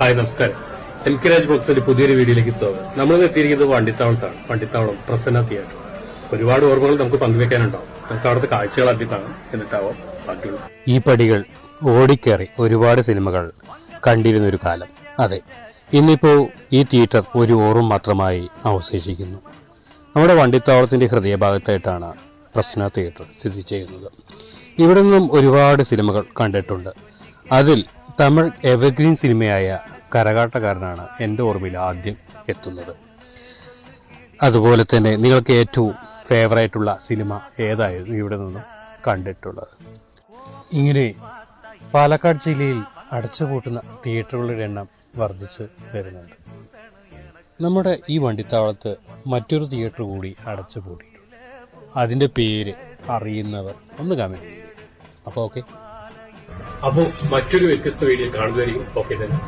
Hi നമസ്കാരം. M K Raj ബോക്സിന്റെ പുതിയൊരു വീഡിയോയിലേക്ക് സ്വാഗതം. നമ്മൾ എത്തിയിരിക്കുന്നത് വണ്ടിത്താവളത്താണ്. വണ്ടിത്താവളം പ്രസന്ന തിയേറ്റർ ഒരുപാട് ഓർമ്മകൾ നമുക്ക് പങ്കുവെക്കാനുണ്ടാവും. നമുക്ക് അവിടുത്തെ കാഴ്ചകൾ ആദ്യം കാണാം എന്നിട്ടാവാം. ബാക്കിയുള്ള. ഈ പടികൾ ഓടിക്കേറി ഒരുപാട് സിനിമകൾ കണ്ടിരുന്ന ഒരു കാലം. അതെ ഇന്നിപ്പോ ഈ തിയേറ്റർ ഒരു ഓറും മാത്രമായി അവശേഷിക്കുന്നു. നമ്മുടെ വണ്ടിത്താവളത്തിന്റെ ഹൃദയഭാഗത്തായിട്ടാണ് പ്രശ്ന തിയേറ്റർ സ്ഥിതി ചെയ്യുന്നത്. ഇവിടെ നിന്നും ഒരുപാട് സിനിമകൾ കണ്ടിട്ടുണ്ട്. അതിൽ തമിഴ് എവർഗ്രീൻ സിനിമയായ കരകാട്ടക്കാരനാണ് എന്റെ ഓർമ്മയിൽ ആദ്യം എത്തുന്നത്. അതുപോലെ തന്നെ നിങ്ങൾക്ക് ഏറ്റവും ഫേവറേറ്റുള്ള സിനിമ ഏതായിരുന്നു? ഇവിടെ നിന്നും കണ്ടിട്ടുള്ളത്. ഇങ്ങനെ പാലക്കാട് ജില്ലയിൽ അടച്ചുപൂട്ടുന്ന തിയേറ്ററുകളുടെ എണ്ണം വർദ്ധിച്ച് വരുന്നുണ്ട്. നമ്മുടെ ഈ വണ്ടിത്താവളത്ത് മറ്റൊരു തിയേറ്റർ കൂടി അടച്ചുപൂട്ടി അതിന്റെ പേര് അറിയുന്നവർ ഒന്ന് കമന്റ് അപ്പോൾ ഓക്കെ. അപ്പോൾ മറ്റൊരു വ്യത്യസ്ത വീഡിയോ കാണുന്നതായിരിക്കും. ഓക്കെ തന്നെ